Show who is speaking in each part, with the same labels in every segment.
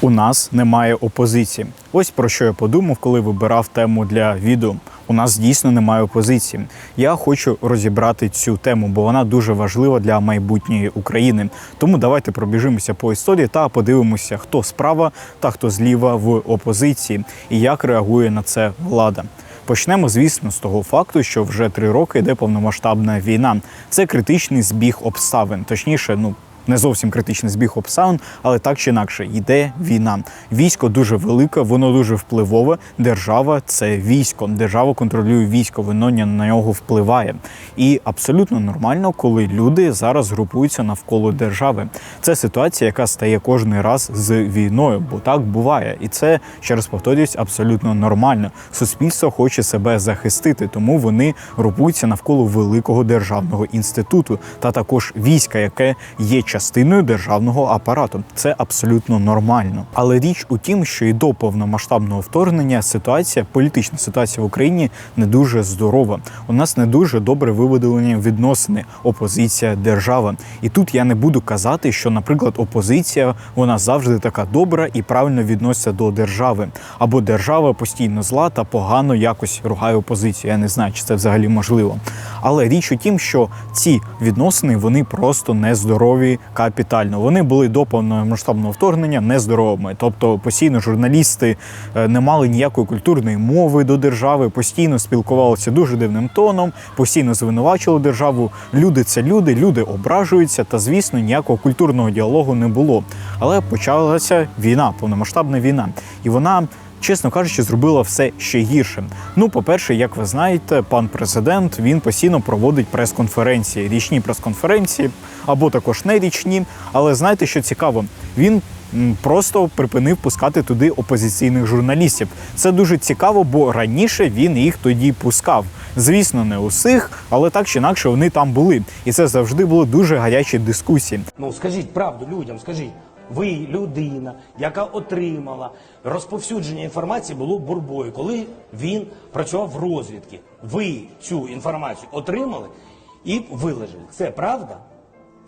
Speaker 1: У нас немає опозиції. Ось про що я подумав, коли вибирав тему для відео. У нас дійсно немає опозиції. Я хочу розібрати цю тему, бо вона дуже важлива для майбутньої України. Тому давайте пробіжимося по історії та подивимося, хто справа та хто зліва в опозиції і як реагує на це влада. Почнемо, звісно, з того факту, що вже три роки йде повномасштабна війна. Це критичний збіг обставин, точніше, ну. Не зовсім критичний збіг обставин, але так чи інакше йде війна. Військо дуже велике, воно дуже впливове. Держава це військо. Держава контролює військо, воно на нього впливає. І абсолютно нормально, коли люди зараз групуються навколо держави. Це ситуація, яка стає кожен раз з війною, бо так буває. І це ще раз повторюсь, абсолютно нормально. Суспільство хоче себе захистити, тому вони групуються навколо великого державного інституту та також війська, яке є частиною державного апарату. Це абсолютно нормально. Але річ у тім, що і до повномасштабного вторгнення ситуація, політична ситуація в Україні не дуже здорова. У нас не дуже добре виведені відносини опозиція, держава. І тут я не буду казати, що, наприклад, опозиція вона завжди така добра і правильно відноситься до держави, або держава постійно зла та погано якось ругає опозицію. Я не знаю, чи це взагалі можливо. Але річ у тім, що ці відносини вони просто нездорові капітально. Вони були до повномасштабного вторгнення нездоровими. Тобто постійно журналісти е, не мали ніякої культурної мови до держави, постійно спілкувалися дуже дивним тоном, постійно звинувачували державу. Люди це люди, люди ображуються, та звісно, ніякого культурного діалогу не було. Але почалася війна, повномасштабна війна, і вона. Чесно кажучи, зробила все ще гірше. Ну, по-перше, як ви знаєте, пан президент він постійно проводить прес-конференції, річні прес-конференції або також не річні. Але знаєте, що цікаво, він просто припинив пускати туди опозиційних журналістів. Це дуже цікаво, бо раніше він їх тоді пускав. Звісно, не усіх, але так чи інакше вони там були. І це завжди були дуже гарячі дискусії.
Speaker 2: Ну скажіть правду людям, скажіть. Ви людина, яка отримала розповсюдження інформації було бурбою, коли він працював в розвідки. Ви цю інформацію отримали і виложили. Це правда?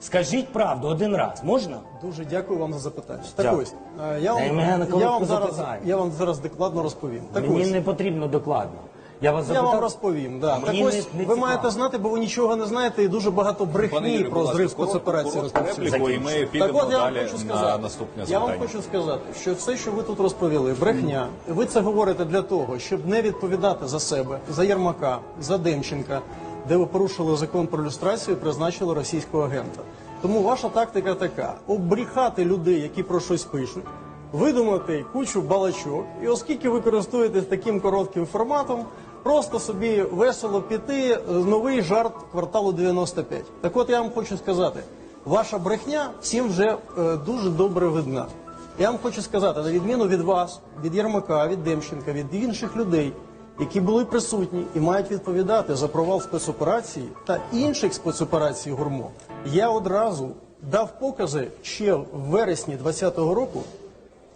Speaker 2: Скажіть правду один раз, можна?
Speaker 3: Дуже дякую вам за запитання. Так ось, е, я вам, я вам зараз, я вам зараз докладно розповім. Так
Speaker 2: Мені
Speaker 3: ось,
Speaker 2: не потрібно докладно. Я вас
Speaker 3: я вам розповім. Да. Так
Speaker 2: мені
Speaker 3: ось,
Speaker 2: не- не
Speaker 3: ви
Speaker 2: цікаво.
Speaker 3: маєте знати, бо ви нічого не знаєте, і дуже багато брехні
Speaker 4: Юрію,
Speaker 3: про
Speaker 4: будь
Speaker 3: зрив спецоперації
Speaker 4: коротку
Speaker 3: розповсюджують.
Speaker 4: репліку, і ми
Speaker 3: Так
Speaker 4: підемо
Speaker 3: от я вам
Speaker 4: далі
Speaker 3: хочу
Speaker 4: на
Speaker 3: сказати,
Speaker 4: наступне
Speaker 3: я вам
Speaker 4: запитання.
Speaker 3: хочу сказати, що все, що ви тут розповіли, брехня. Ви це говорите для того, щоб не відповідати за себе, за Єрмака, за Демченка, де ви порушили закон про люстрацію і призначили російського агента. Тому ваша тактика така: обріхати людей, які про щось пишуть, видумати кучу балачок, і оскільки ви користуєтесь таким коротким форматом, просто собі весело піти е, новий жарт кварталу 95. Так от я вам хочу сказати, ваша брехня всім вже е, дуже добре видна. Я вам хочу сказати, на відміну від вас, від Єрмака, від Демченка, від інших людей, які були присутні і мають відповідати за провал спецоперації та інших спецоперацій ГУРМО, я одразу дав покази ще в вересні 2020 року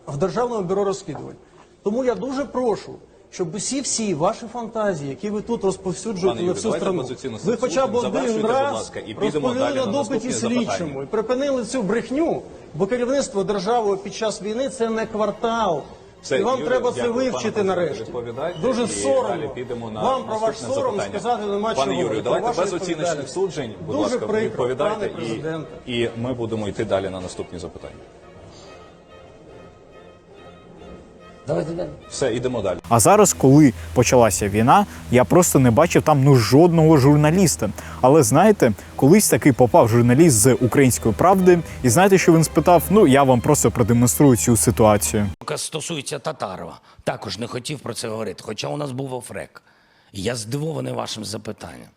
Speaker 3: в Державному бюро розслідувань. Тому я дуже прошу, щоб усі всі ваші фантазії, які ви тут розповсюджуєте на всю страну, ви хоча б один раз розповіли на допиті слідчому і припинили цю брехню, бо керівництво держави під час війни це не квартал.
Speaker 4: Все,
Speaker 3: і вам
Speaker 4: Юрію,
Speaker 3: треба це вивчити нарешті. Дуже соромно.
Speaker 4: підемо на
Speaker 3: вам про ваш сором
Speaker 4: запитання.
Speaker 3: сказати нема
Speaker 4: Пане. Юрію, давайте без оціночних суджень, будь
Speaker 3: Дуже
Speaker 4: ласка,
Speaker 3: прикро,
Speaker 4: відповідайте і, і ми будемо йти далі на наступні запитання.
Speaker 2: Давайте далі.
Speaker 4: Все, ідемо далі.
Speaker 1: А зараз, коли почалася війна, я просто не бачив там ну жодного журналіста. Але знаєте, колись таки попав журналіст з української правди, і знаєте, що він спитав? Ну я вам просто продемонструю цю ситуацію.
Speaker 2: Стосується Татарова, також не хотів про це говорити, хоча у нас був офрек. Я здивований вашим запитанням.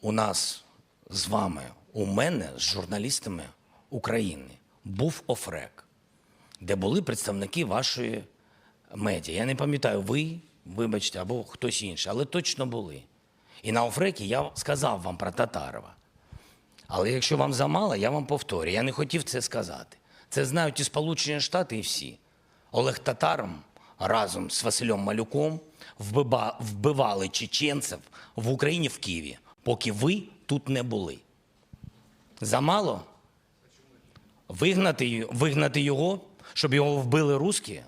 Speaker 2: У нас з вами, у мене з журналістами України був офрек, де були представники вашої медіа. Я не пам'ятаю, ви, вибачте, або хтось інший, але точно були. І на офрекі я сказав вам про Татарова. Але якщо вам замало, я вам повторю. Я не хотів це сказати. Це знають і Сполучені Штати, і всі. Олег Татаром разом з Василем Малюком вбивали чеченців в Україні в Києві, поки ви тут не були. Замало? Вигнати, вигнати його, щоб його вбили русські?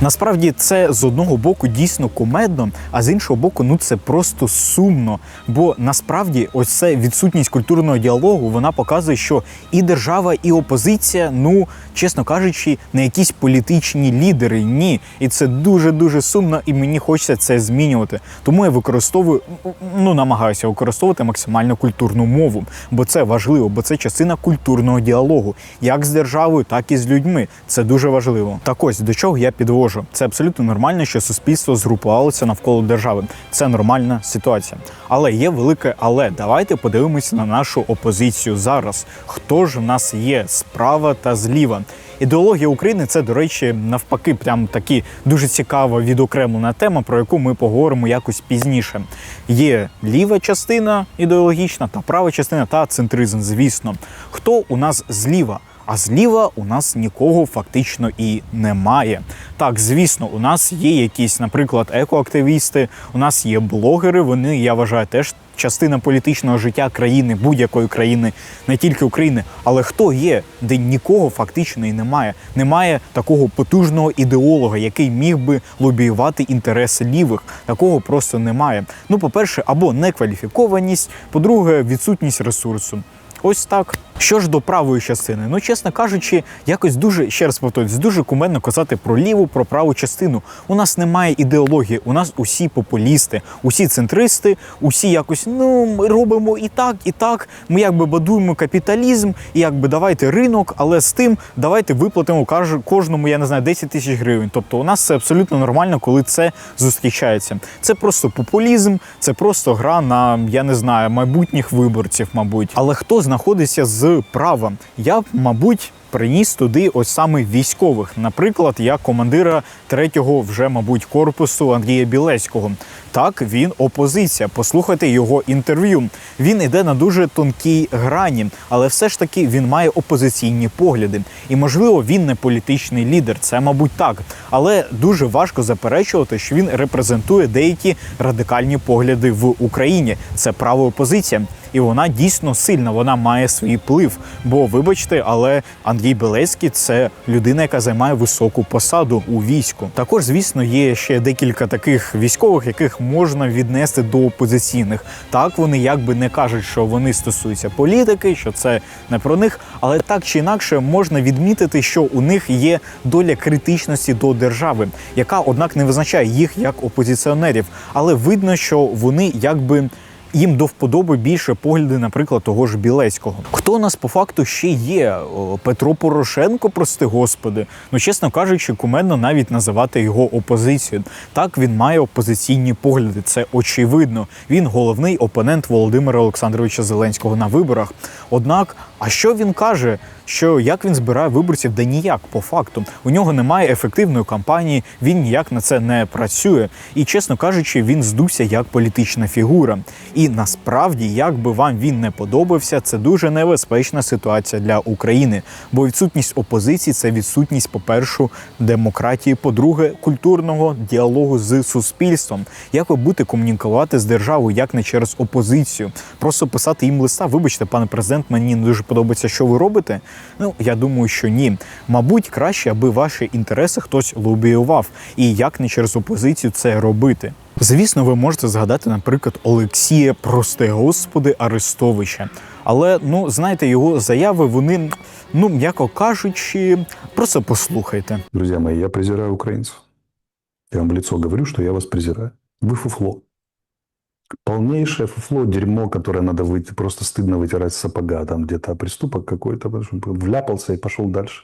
Speaker 1: Насправді це з одного боку дійсно кумедно, а з іншого боку, ну це просто сумно. Бо насправді, ось це відсутність культурного діалогу вона показує, що і держава, і опозиція, ну чесно кажучи, не якісь політичні лідери. Ні, і це дуже дуже сумно, і мені хочеться це змінювати. Тому я використовую, ну намагаюся використовувати максимально культурну мову, бо це важливо, бо це частина культурного діалогу, як з державою, так і з людьми. Це дуже важливо. Так ось до чого я підвожу. Це абсолютно нормально, що суспільство згрупувалося навколо держави. Це нормальна ситуація. Але є велике але. Давайте подивимося на нашу опозицію зараз. Хто ж в нас є справа та зліва? Ідеологія України це, до речі, навпаки, прям такі дуже цікава відокремлена тема, про яку ми поговоримо якось пізніше. Є ліва частина ідеологічна та права частина та центризм. Звісно, хто у нас зліва? А зліва у нас нікого фактично і немає. Так, звісно, у нас є якісь, наприклад, екоактивісти, у нас є блогери. Вони, я вважаю, теж частина політичного життя країни, будь-якої країни, не тільки України. Але хто є, де нікого фактично і немає? Немає такого потужного ідеолога, який міг би лобіювати інтереси лівих. Такого просто немає. Ну, по-перше, або некваліфікованість, по-друге, відсутність ресурсу. Ось так. Що ж до правої частини? Ну, чесно кажучи, якось дуже ще раз повторюсь, дуже кумедно казати про ліву, про праву частину. У нас немає ідеології, у нас усі популісти, усі центристи, усі якось ну ми робимо і так, і так. Ми якби бадуємо капіталізм, і якби давайте ринок, але з тим давайте виплатимо кожному, я не знаю, 10 тисяч гривень. Тобто, у нас це абсолютно нормально, коли це зустрічається. Це просто популізм, це просто гра на я не знаю майбутніх виборців, мабуть. Але хто знаходиться з права? Я мабуть. Приніс туди ось саме військових, наприклад, я командира третього вже, мабуть, корпусу Андрія Білецького. Так, він опозиція. Послухайте його інтерв'ю. Він іде на дуже тонкій грані, але все ж таки він має опозиційні погляди. І можливо, він не політичний лідер. Це, мабуть, так. Але дуже важко заперечувати, що він репрезентує деякі радикальні погляди в Україні. Це право опозиція. І вона дійсно сильна, вона має свій вплив. Бо, вибачте, але Андрій Белецький це людина, яка займає високу посаду у війську. Також, звісно, є ще декілька таких військових, яких можна віднести до опозиційних. Так вони якби не кажуть, що вони стосуються політики, що це не про них, але так чи інакше можна відмітити, що у них є доля критичності до держави, яка однак не визначає їх як опозиціонерів, але видно, що вони якби їм до вподоби більше погляди, наприклад, того ж Білецького. Хто у нас по факту ще є? Петро Порошенко, прости господи. Ну, чесно кажучи, кумедно навіть називати його опозицією. Так він має опозиційні погляди. Це очевидно. Він головний опонент Володимира Олександровича Зеленського на виборах. Однак, а що він каже? Що як він збирає виборців, да ніяк по факту. У нього немає ефективної кампанії, він ніяк на це не працює. І чесно кажучи, він здувся як політична фігура. І насправді, як би вам він не подобався, це дуже небезпечна ситуація для України. Бо відсутність опозиції це відсутність, по-перше, демократії, по-друге, культурного діалогу з суспільством. Як ви будете комунікувати з державою, як не через опозицію? Просто писати їм листа. Вибачте, пане президент, мені не дуже подобається, що ви робите. Ну я думаю, що ні. Мабуть, краще, аби ваші інтереси хтось лобіював, і як не через опозицію це робити. Звісно, ви можете згадати, наприклад, Олексія, прости господи, Арестовича. Але ну знаєте, його заяви вони, ну м'яко кажучи, просто послухайте.
Speaker 5: Друзья мои, я презираю украинцев. Я вам в лицо говорю, что я вас презираю. Вы фуфло. Полнейшее фуфло, дерьмо, которое надо выйти, просто стыдно вытирать с сапога, там где-то преступок какой-то, потому что вляпался и пошел дальше.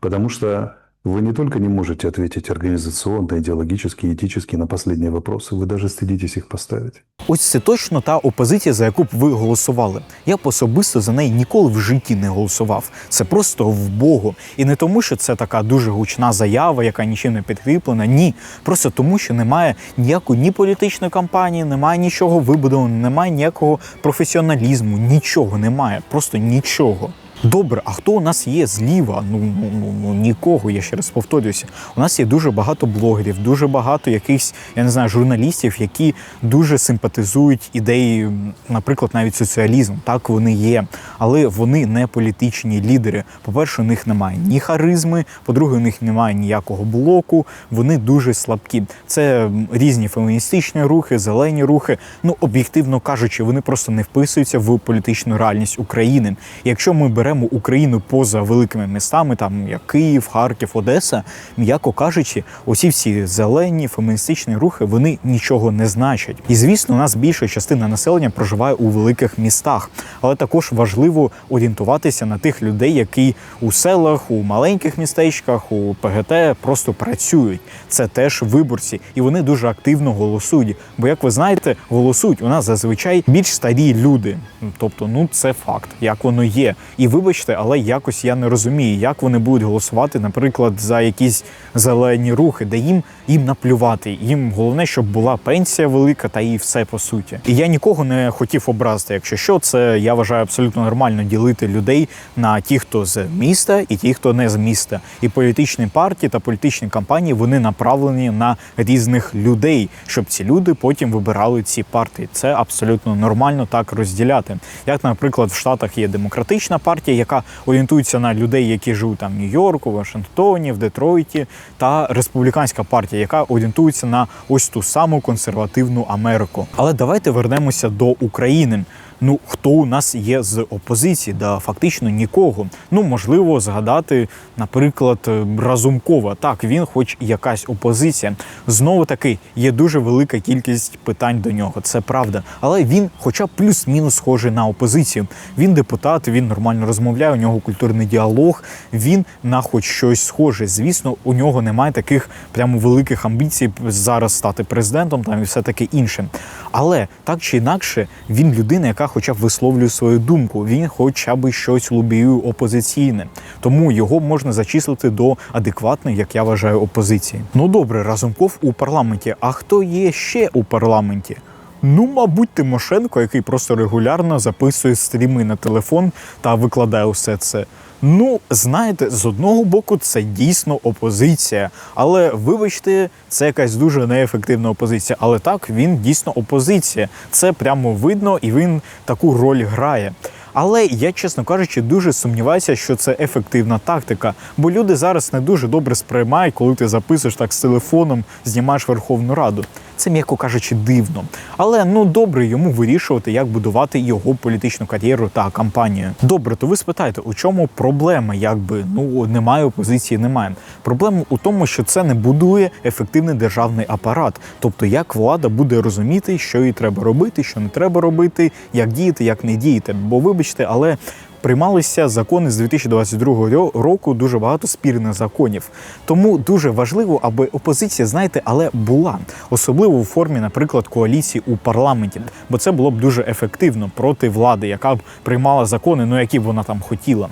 Speaker 5: Потому что вы не только не можете ответить организационно, идеологически, этически на последние вопросы, вы даже стыдитесь их поставить.
Speaker 1: Ось це точно та опозиція, за яку б ви голосували. Я б особисто за неї ніколи в житті не голосував. Це просто в Богу. І не тому, що це така дуже гучна заява, яка нічим не підкріплена. Ні. Просто тому, що немає ніякої ні політичної кампанії, немає нічого вибудованого, немає ніякого професіоналізму, нічого немає. Просто нічого. Добре, а хто у нас є зліва? Ну, ну, ну, ну нікого, я ще раз повторююся. У нас є дуже багато блогерів, дуже багато якихось, я не знаю, журналістів, які дуже симпатизують ідеї, наприклад, навіть соціалізм. Так вони є, але вони не політичні лідери. По-перше, у них немає ні харизми, по-друге, у них немає ніякого блоку. Вони дуже слабкі. Це різні феміністичні рухи, зелені рухи. Ну, об'єктивно кажучи, вони просто не вписуються в політичну реальність України. Якщо ми беремо Україну поза великими містами, там як Київ, Харків, Одеса, м'яко кажучи, усі всі зелені феміністичні рухи вони нічого не значать. І звісно, у нас більша частина населення проживає у великих містах, але також важливо орієнтуватися на тих людей, які у селах, у маленьких містечках, у ПГТ просто працюють. Це теж виборці, і вони дуже активно голосують. Бо, як ви знаєте, голосують у нас зазвичай більш старі люди. Тобто, ну це факт, як воно є. І вибачте, але якось я не розумію, як вони будуть голосувати, наприклад, за якісь зелені рухи, де їм їм наплювати. Їм головне, щоб була пенсія велика, та і все по суті. І я нікого не хотів образити. Якщо що, це я вважаю абсолютно нормально ділити людей на ті, хто з міста, і ті, хто не з міста. І політичні партії та політичні кампанії вони направлені на різних людей, щоб ці люди потім вибирали ці партії. Це абсолютно нормально так розділяти. Як, наприклад, в Штатах є демократична партія, яка орієнтується на людей, які живуть там в Нью-Йорку, Вашингтоні, в Детройті, та республіканська партія, яка орієнтується на ось ту саму консервативну Америку. Але давайте вернемося до України. Ну, хто у нас є з опозиції? Да фактично нікого. Ну, можливо, згадати, наприклад, е, Разумкова. Так, він, хоч якась опозиція. Знову таки, є дуже велика кількість питань до нього. Це правда. Але він, хоча б плюс-мінус схожий на опозицію. Він депутат, він нормально розмовляє, у нього культурний діалог. Він на хоч щось схоже. Звісно, у нього немає таких прямо великих амбіцій зараз стати президентом там і все таке інше. Але так чи інакше, він людина, яка хоча б висловлює свою думку. Він хоча б щось лобіює опозиційне. Тому його можна зачислити до адекватної, як я вважаю, опозиції. Ну добре, Разумков у парламенті. А хто є ще у парламенті? Ну, мабуть, Тимошенко, який просто регулярно записує стріми на телефон та викладає усе це. Ну, знаєте, з одного боку, це дійсно опозиція. Але вибачте, це якась дуже неефективна опозиція. Але так, він дійсно опозиція. Це прямо видно, і він таку роль грає. Але я, чесно кажучи, дуже сумніваюся, що це ефективна тактика, бо люди зараз не дуже добре сприймають, коли ти записуєш так з телефоном, знімаєш Верховну Раду. Це, м'яко кажучи, дивно. Але ну добре йому вирішувати, як будувати його політичну кар'єру та кампанію. Добре, то ви спитаєте, у чому проблема? Якби ну немає опозиції, немає. Проблема у тому, що це не будує ефективний державний апарат. Тобто, як влада буде розуміти, що їй треба робити, що не треба робити, як діяти, як не діяти. Бо вибачте, але. Приймалися закони з 2022 ро- року дуже багато спірних законів. Тому дуже важливо, аби опозиція, знаєте, але була особливо у формі, наприклад, коаліції у парламенті, бо це було б дуже ефективно проти влади, яка б приймала закони, ну які б вона там хотіла.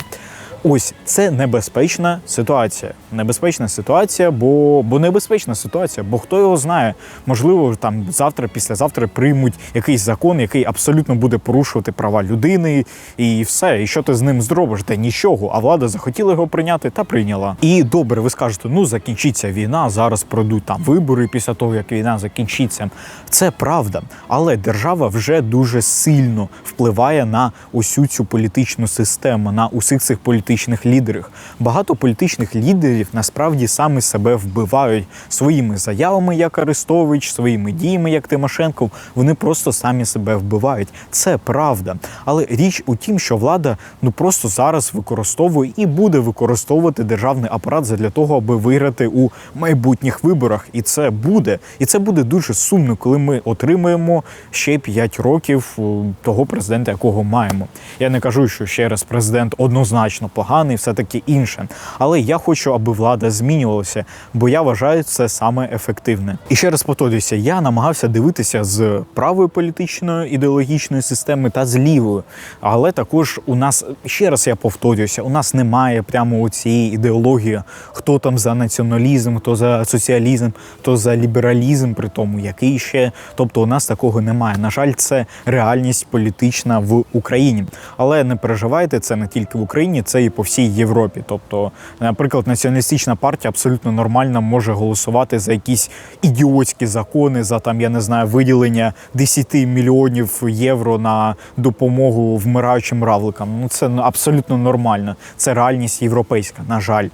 Speaker 1: Ось це небезпечна ситуація. Небезпечна ситуація, бо, бо небезпечна ситуація, бо хто його знає, можливо, там завтра, післязавтра приймуть якийсь закон, який абсолютно буде порушувати права людини, і все. І що ти з ним зробиш? Та нічого. А влада захотіла його прийняти та прийняла. І добре, ви скажете, ну закінчиться війна, зараз пройдуть там вибори після того, як війна закінчиться. Це правда, але держава вже дуже сильно впливає на усю цю політичну систему, на усіх цих політичних лідерів. Багато політичних лідерів насправді самі себе вбивають своїми заявами, як Арестович, своїми діями, як Тимошенко. Вони просто самі себе вбивають. Це правда. Але річ у тім, що влада ну просто зараз використовує і буде використовувати державний апарат для того, аби виграти у майбутніх виборах. І це буде. І це буде дуже сумно, коли ми отримаємо ще 5 років е, того президента, якого маємо. Я не кажу, що ще раз президент однозначно поганий. Поганий, все таке інше. Але я хочу, аби влада змінювалася, бо я вважаю це саме ефективне. І ще раз повторюся, я намагався дивитися з правої політичної ідеологічної системи та з лівої. Але також у нас ще раз я повторюся, у нас немає прямо цієї ідеології, хто там за націоналізм, хто за соціалізм, хто за лібералізм, при тому який ще. Тобто у нас такого немає. На жаль, це реальність політична в Україні. Але не переживайте, це не тільки в Україні, це і по всій Європі. Тобто, наприклад, націоналістична партія абсолютно нормально може голосувати за якісь ідіотські закони, за там я не знаю, виділення 10 мільйонів євро на допомогу вмираючим равликам. Ну це абсолютно нормально. Це реальність європейська, на жаль.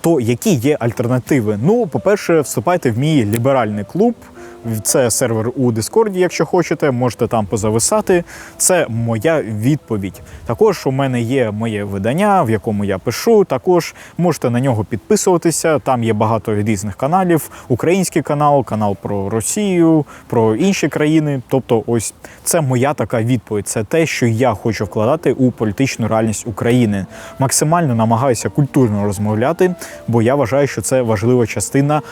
Speaker 1: То які є альтернативи? Ну, по-перше, вступайте в мій ліберальний клуб. Це сервер у Дискорді, якщо хочете, можете там позависати. Це моя відповідь. Також у мене є моє видання, в якому я пишу. Також можете на нього підписуватися. Там є багато різних каналів: український канал, канал про Росію, про інші країни. Тобто, ось це моя така відповідь. Це те, що я хочу вкладати у політичну реальність України. Максимально намагаюся культурно розмовляти, бо я вважаю, що це важлива частина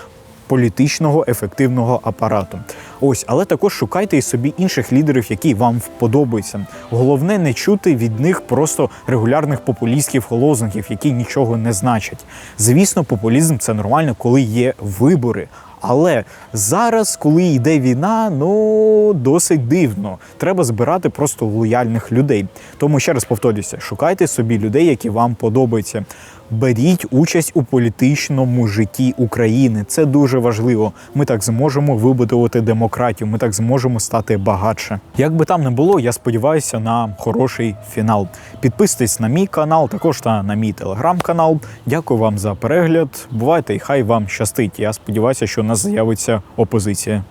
Speaker 1: політичного ефективного апарату. Ось, але також шукайте і собі інших лідерів, які вам вподобаються. Головне не чути від них просто регулярних популістських лозунгів, які нічого не значать. Звісно, популізм це нормально, коли є вибори. Але зараз, коли йде війна, ну досить дивно. Треба збирати просто лояльних людей. Тому ще раз повторюся: шукайте собі людей, які вам подобаються. Беріть участь у політичному житті України. Це дуже важливо. Ми так зможемо вибудувати демократію. Ми так зможемо стати багатше. Як би там не було, я сподіваюся на хороший фінал. Підписуйтесь на мій канал, також та на мій телеграм-канал. Дякую вам за перегляд. Бувайте і хай вам щастить. Я сподіваюся, що у нас з'явиться опозиція.